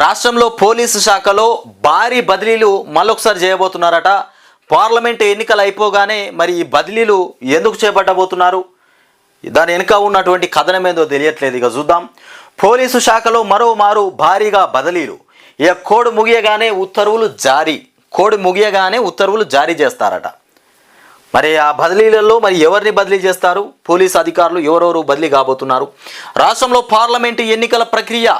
రాష్ట్రంలో పోలీసు శాఖలో భారీ బదిలీలు మళ్ళొకసారి చేయబోతున్నారట. పార్లమెంట్ ఎన్నికలు అయిపోగానే మరి ఈ బదిలీలు ఎందుకు చేపట్టబోతున్నారు? దాని వెనుక ఉన్నటువంటి కథనం ఏందో తెలియట్లేదు. ఇక చూద్దాం. పోలీసు శాఖలో మరోమారు భారీగా బదిలీలు. ఇక కోడ్ ముగియగానే ఉత్తర్వులు జారీ. కోడ్ ముగియగానే ఉత్తర్వులు జారీ చేస్తారట. మరి ఆ బదిలీలలో మరి ఎవరిని బదిలీ చేస్తారు? పోలీస్ అధికారులు ఎవరెవరు బదిలీ కాబోతున్నారు? రాష్ట్రంలో పార్లమెంటు ఎన్నికల ప్రక్రియ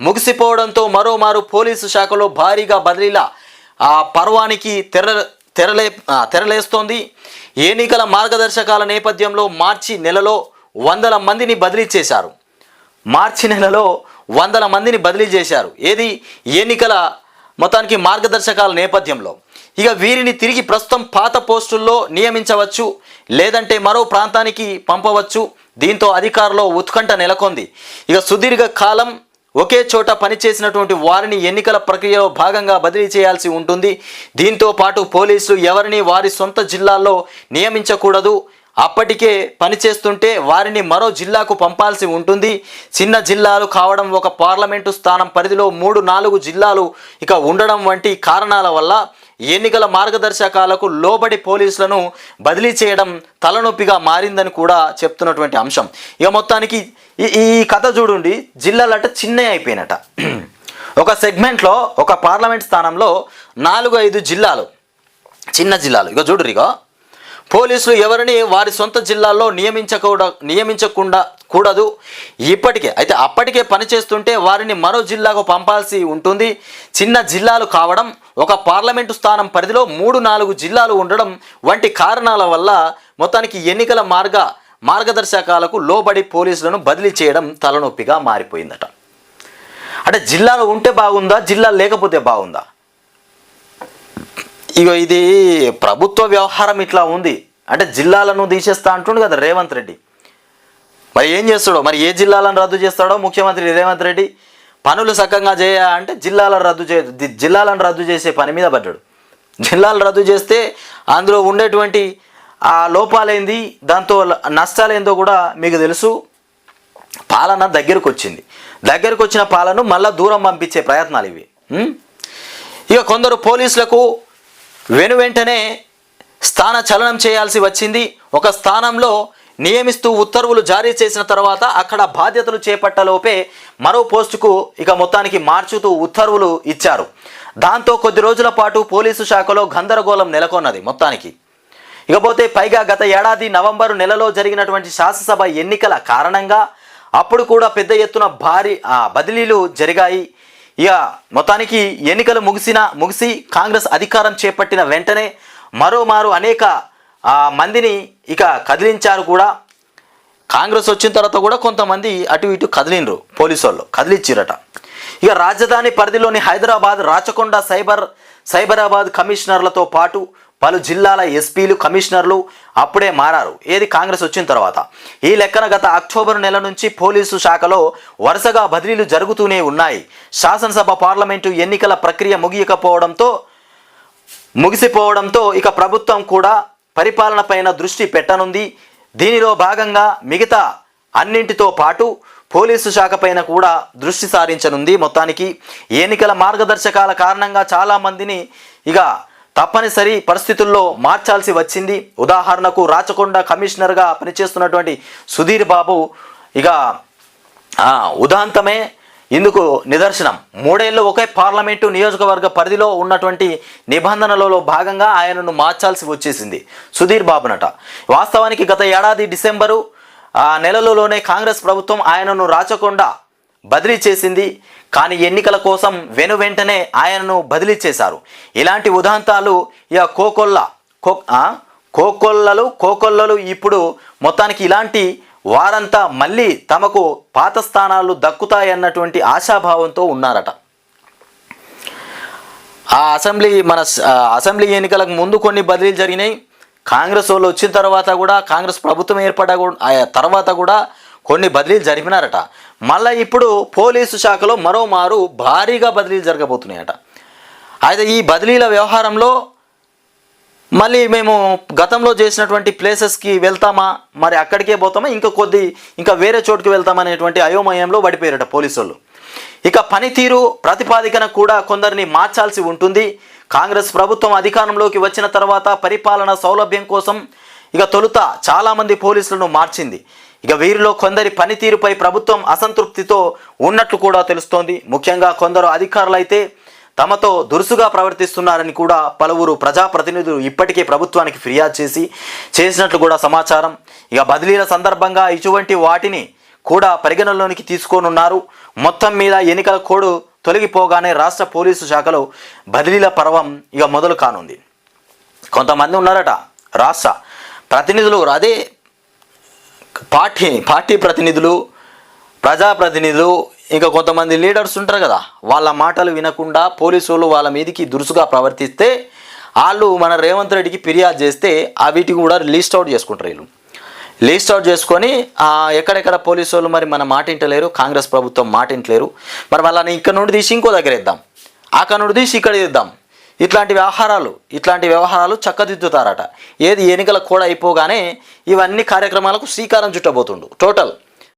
ముగిసిపోవడంతో మరోమారు పోలీసు శాఖలో భారీగా బదిలీల ఆ పర్వానికి తెర తెరలే తెరలేస్తోంది. ఎన్నికల మార్గదర్శకాల నేపథ్యంలో మార్చి నెలలో వందల మందిని బదిలీ చేశారు. మార్చి నెలలో వందల మందిని బదిలీ చేశారు. ఏది? ఎన్నికల మొత్తానికి మార్గదర్శకాల నేపథ్యంలో. ఇక వీరిని తిరిగి ప్రస్తుతం పాత పోస్టుల్లో నియమించవచ్చు లేదంటే మరో ప్రాంతానికి పంపవచ్చు. దీంతో అధికారులో ఉత్కంఠ నెలకొంది. ఇక సుదీర్ఘ కాలం ఒకే చోట పనిచేసినటువంటి వారిని ఎన్నికల ప్రక్రియలో భాగంగా బదిలీ చేయాల్సి ఉంటుంది. దీంతో పాటు పోలీసులు ఎవరిని వారి సొంత జిల్లాల్లో నియమించకూడదు. అప్పటికే పనిచేస్తుంటే వారిని మరో జిల్లాకు పంపాల్సి ఉంటుంది. చిన్న జిల్లాలు కావడం ఒక పార్లమెంటు స్థానం పరిధిలో మూడు నాలుగు జిల్లాలు ఇక ఉండడం వంటి కారణాల వల్ల ఎన్నికల మార్గదర్శకాలకు లోబడి పోలీసులను బదిలీ చేయడం తలనొప్పిగా మారిందని కూడా చెప్తున్నటువంటి అంశం. ఇక మొత్తానికి ఈ ఈ కథ చూడండి జిల్లాలట చిన్నవి అయిపోయినట. ఒక సెగ్మెంట్లో ఒక పార్లమెంట్ స్థానంలో నాలుగు ఐదు జిల్లాలు. చిన్న జిల్లాలు. ఇక చూడరు ఇక పోలీసులు ఎవరిని వారి సొంత జిల్లాల్లో నియమించకూడ నియమించకుండా కూడదు. ఇప్పటికే అయితే అప్పటికే పనిచేస్తుంటే వారిని మరో జిల్లాకు పంపాల్సి ఉంటుంది. చిన్న జిల్లాలు కావడం ఒక పార్లమెంటు స్థానం పరిధిలో మూడు నాలుగు జిల్లాలు ఉండడం వంటి కారణాల వల్ల మొత్తానికి ఎన్నికల మార్గ మార్గదర్శకాలకు లోబడి పోలీసులను బదిలీ చేయడం తలనొప్పిగా మారిపోయిందట. అంటే జిల్లాలు ఉంటే బాగుందా జిల్లా లేకపోతే బాగుందా? ఇగో ఇది ప్రభుత్వ వ్యవహారం ఇట్లా ఉంది. అంటే జిల్లాలను తీసేస్తా అంటుండు కదా రేవంత్ రెడ్డి. మరి ఏం చేస్తాడో? మరి ఏ జిల్లాలను రద్దు చేస్తాడో? ముఖ్యమంత్రి రేవంత్ రెడ్డి పనులు సక్కంగా చేయ అంటే జిల్లాలను రద్దు చే జిల్లాలను రద్దు చేసే పని మీద పడ్డాడు. జిల్లాలు రద్దు చేస్తే అందులో ఉండేటువంటి ఆ లోపాలేంది? దాంతో నష్టాలేందో కూడా మీకు తెలుసు. పాలన దగ్గరకు వచ్చింది దగ్గరకు వచ్చిన పాలను మళ్ళీ దూరం పంపించే ప్రయత్నాలు ఇవి. ఇక కొందరు పోలీసులకు వెను వెంటనే స్థాన చలనం చేయాల్సి వచ్చింది. ఒక స్థానంలో నియమిస్తూ ఉత్తర్వులు జారీ చేసిన తర్వాత అక్కడ బాధ్యతలు చేపట్టలోపే మరో పోస్టుకు ఇక మొత్తానికి మార్చుతూ ఉత్తర్వులు ఇచ్చారు. దాంతో కొద్ది రోజుల పాటు పోలీసు శాఖలో గందరగోళం నెలకొన్నది మొత్తానికి. ఇకపోతే పైగా గత ఏడాది నవంబరు నెలలో జరిగినటువంటి శాసనసభ ఎన్నికల కారణంగా అప్పుడు కూడా పెద్ద ఎత్తున భారీ ఆ, బదిలీలు జరిగాయి. ఇక మొత్తానికి ఎన్నికలు ముగిసిన ముగిసి కాంగ్రెస్ అధికారం చేపట్టిన వెంటనే మరోమారు అనేక ఆ, మందిని ఇక కదిలించారు కూడా. కాంగ్రెస్ వచ్చిన తర్వాత కూడా కొంతమంది అటు ఇటు కదిలిండ్రు పోలీసు వాళ్ళు కదిలిచ్చిరట. ఇక రాజధాని పరిధిలోని హైదరాబాద్ రాచకొండ సైబర్ సైబరాబాద్ కమిషనర్లతో పాటు పలు జిల్లాల ఎస్పీలు కమిషనర్లు అప్పుడే మారారు. ఏది కాంగ్రెస్ వచ్చిన తర్వాత. ఈ లెక్కన గత అక్టోబర్ నెల నుంచి పోలీసు శాఖలో వరుసగా బదిలీలు జరుగుతూనే ఉన్నాయి. శాసనసభ పార్లమెంటు ఎన్నికల ప్రక్రియ ముగియకపోవడంతో ముగిసిపోవడంతో ఇక ప్రభుత్వం కూడా పరిపాలన పైన దృష్టి పెట్టనుంది. దీనిలో భాగంగా మిగతా అన్నింటితో పాటు పోలీసు శాఖ పైన కూడా దృష్టి సారించనుంది మొత్తానికి. ఎన్నికల మార్గదర్శకాల కారణంగా చాలామందిని ఇక తప్పనిసరి పరిస్థితుల్లో మార్చాల్సి వచ్చింది. ఉదాహరణకు రాచకొండ కమిషనర్గా పనిచేస్తున్నటువంటి సుధీర్ బాబు ఇక ఉదాంతమే ఇందుకు నిదర్శనం. మూడేళ్ళు ఒకే పార్లమెంటు నియోజకవర్గ పరిధిలో ఉన్నటువంటి నిబంధనలలో భాగంగా ఆయనను మార్చాల్సి వచ్చేసింది. సుధీర్ బాబునట వాస్తవానికి గత ఏడాది డిసెంబరు ఆ నెలలోనే కాంగ్రెస్ ప్రభుత్వం ఆయనను రాచకుండా బదిలీ చేసింది. కానీ ఎన్నికల కోసం వెను వెంటనే ఆయనను బదిలీ చేశారు. ఇలాంటి ఉదాంతాలు ఇక కోకొల్ల కో కోకొల్లలు కోకొల్లలు ఇప్పుడు మొత్తానికి ఇలాంటి వారంతా మళ్ళీ తమకు పాత స్థానాలు దక్కుతాయన్నటువంటి ఆశాభావంతో ఉన్నారట. ఆ అసెంబ్లీ మన అసెంబ్లీ ఎన్నికలకు ముందు కొన్ని బదిలీలు జరిగినాయి. కాంగ్రెస్ వాళ్ళు వచ్చిన తర్వాత కూడా కాంగ్రెస్ ప్రభుత్వం ఏర్పడ ఆ తర్వాత కూడా కొన్ని బదిలీలు జరిపినారట. మళ్ళీ ఇప్పుడు పోలీసు శాఖలో మరోమారు భారీగా బదిలీలు జరగబోతున్నాయట. అయితే ఈ బదిలీల వ్యవహారంలో మళ్ళీ మేము గతంలో చేసినటువంటి ప్లేసెస్కి వెళ్తామా? మరి అక్కడికే పోతామా? ఇంకా కొద్ది ఇంకా వేరే చోటుకి వెళ్తామా అనేటువంటి అయోమయంలో పడిపోయారట పోలీసు వాళ్ళు ఇక పనితీరు ప్రతిపాదికన కూడా కొందరిని మార్చాల్సి ఉంటుంది. కాంగ్రెస్ ప్రభుత్వం అధికారంలోకి వచ్చిన తర్వాత పరిపాలన సౌలభ్యం కోసం ఇక తొలుత చాలామంది పోలీసులను మార్చింది. ఇక వీరిలో కొందరి పనితీరుపై ప్రభుత్వం అసంతృప్తితో ఉన్నట్లు కూడా తెలుస్తోంది. ముఖ్యంగా కొందరు అధికారులైతే తమతో దురుసుగా ప్రవర్తిస్తున్నారని కూడా పలువురు ప్రజాప్రతినిధులు ఇప్పటికే ప్రభుత్వానికి ఫిర్యాదు చేసి చేసినట్లు కూడా సమాచారం. ఇక బదిలీల సందర్భంగా ఇటువంటి వాటిని కూడా పరిగణనలోనికి తీసుకోనున్నారు. మొత్తం మీద ఎన్నికల కోడ్ తొలగిపోగానే రాష్ట్ర పోలీసు శాఖలో బదిలీల పర్వం ఇక మొదలు కానుంది. కొంతమంది ఉన్నారట రాష్ట్ర ప్రతినిధులు అదే పార్టీ పార్టీ ప్రతినిధులు ప్రజాప్రతినిధులు ఇంకా కొంతమంది లీడర్స్ ఉంటారు కదా వాళ్ళ మాటలు వినకుండా పోలీసు వాళ్ళు వాళ్ళ మీదకి దురుసుగా ప్రవర్తిస్తే వాళ్ళు మన రేవంత్ రెడ్డికి ఫిర్యాదు చేస్తే ఆ వీటికి కూడా లిస్ట్ అవుట్ చేసుకుంటారు వీళ్ళు. లిస్ట్ అవుట్ చేసుకొని ఎక్కడెక్కడ పోలీసు వాళ్ళు మరి మన మాట ఇంటలేరు కాంగ్రెస్ ప్రభుత్వం మాట ఇంటలేరు మరి వాళ్ళని ఇక్కడ నుండి తీసి ఇంకో దగ్గర ఇద్దాం అక్కడ నుండి తీసి ఇక్కడ ఇద్దాం ఇట్లాంటి వ్యవహారాలు ఇట్లాంటి వ్యవహారాలు చక్కదిద్దుతారట. ఏది ఎన్నికల కూడా అయిపోగానే ఇవన్నీ కార్యక్రమాలకు శ్రీకారం చుట్టబోతుండు. టోటల్